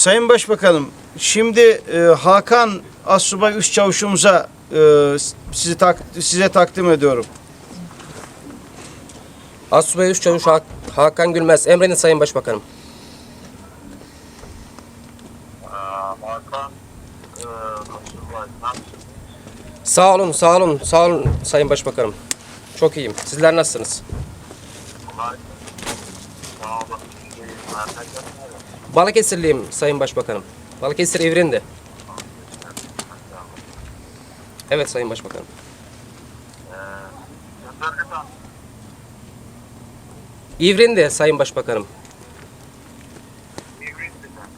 Sayın Başbakanım, şimdi e, Hakan Assubay Üst Çavuşumuza e, sizi tak, size takdim ediyorum. Assubay Üst Çavuş Hak- Hakan Gülmez. Emredin Sayın Başbakanım. Hakan? Sağ olun, sağ olun, sağ olun Sayın Başbakanım. Çok iyiyim. Sizler nasılsınız? Balıkesirliyim Sayın Başbakanım. Balıkesir İvrindi. Evet Sayın Başbakanım. İvrindi Sayın Başbakanım.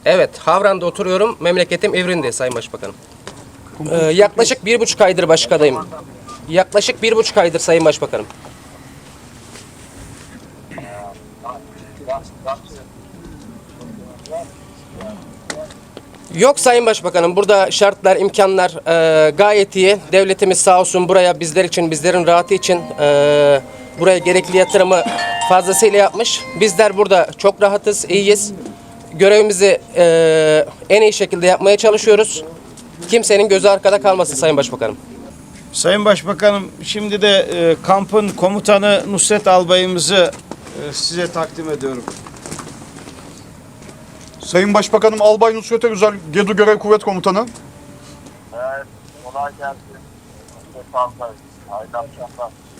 Evet, Havran'da oturuyorum. Memleketim İvrindi Sayın Başbakanım. Ee, yaklaşık bir buçuk aydır başkadayım. Yaklaşık bir buçuk aydır Sayın Başbakanım. Yok Sayın Başbakanım, burada şartlar, imkanlar e, gayet iyi. Devletimiz sağ olsun buraya bizler için, bizlerin rahatı için e, buraya gerekli yatırımı fazlasıyla yapmış. Bizler burada çok rahatız, iyiyiz. Görevimizi e, en iyi şekilde yapmaya çalışıyoruz. Kimsenin gözü arkada kalmasın Sayın Başbakanım. Sayın Başbakanım, şimdi de e, kampın komutanı Nusret Albayımızı e, size takdim ediyorum. Sayın Başbakanım Albay Nusret Özel, GEDU Görev Kuvvet Komutanı. Evet, kolay gelsin.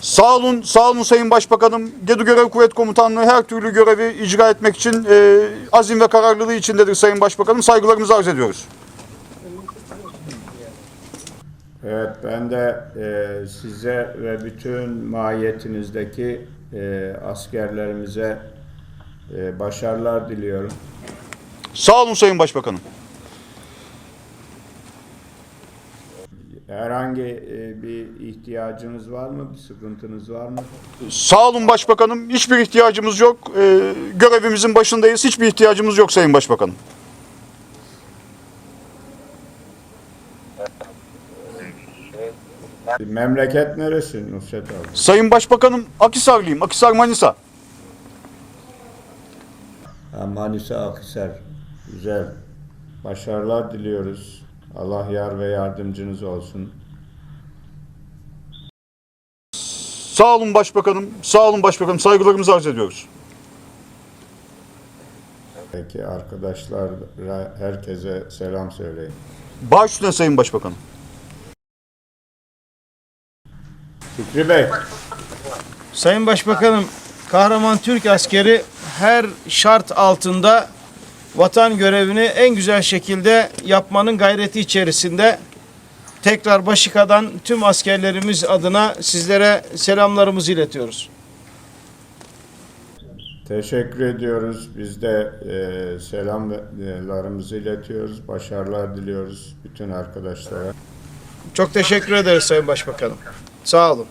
Sağ olun, sağ olun Sayın Başbakanım. GEDU Görev Kuvvet Komutanlığı her türlü görevi icra etmek için e, azim ve kararlılığı içindedir Sayın Başbakanım. Saygılarımızı arz ediyoruz. Evet, ben de e, size ve bütün mahiyetinizdeki e, askerlerimize e, başarılar diliyorum. Sağ olun Sayın Başbakanım. Herhangi e, bir ihtiyacınız var mı, bir sıkıntınız var mı? Sağ olun Başbakanım. Hiçbir ihtiyacımız yok. E, görevimizin başındayız. Hiçbir ihtiyacımız yok Sayın Başbakanım. Memleket neresi Nusret abi? Sayın Başbakanım Akisarlıyım. Akisar Manisa. Manisa Akhisar. Güzel. Başarılar diliyoruz. Allah yar ve yardımcınız olsun. Sağ olun Başbakanım. Sağ olun Başbakanım. Saygılarımızı arz ediyoruz. Peki arkadaşlar herkese selam söyleyin. Baş üstüne Sayın Başbakanım. Fikri Bey. Sayın Başbakanım, kahraman Türk askeri her şart altında vatan görevini en güzel şekilde yapmanın gayreti içerisinde tekrar Başika'dan tüm askerlerimiz adına sizlere selamlarımızı iletiyoruz. Teşekkür ediyoruz. Biz de e, selamlarımızı iletiyoruz. Başarılar diliyoruz bütün arkadaşlara. Çok teşekkür ederiz Sayın Başbakanım. Sağ olun.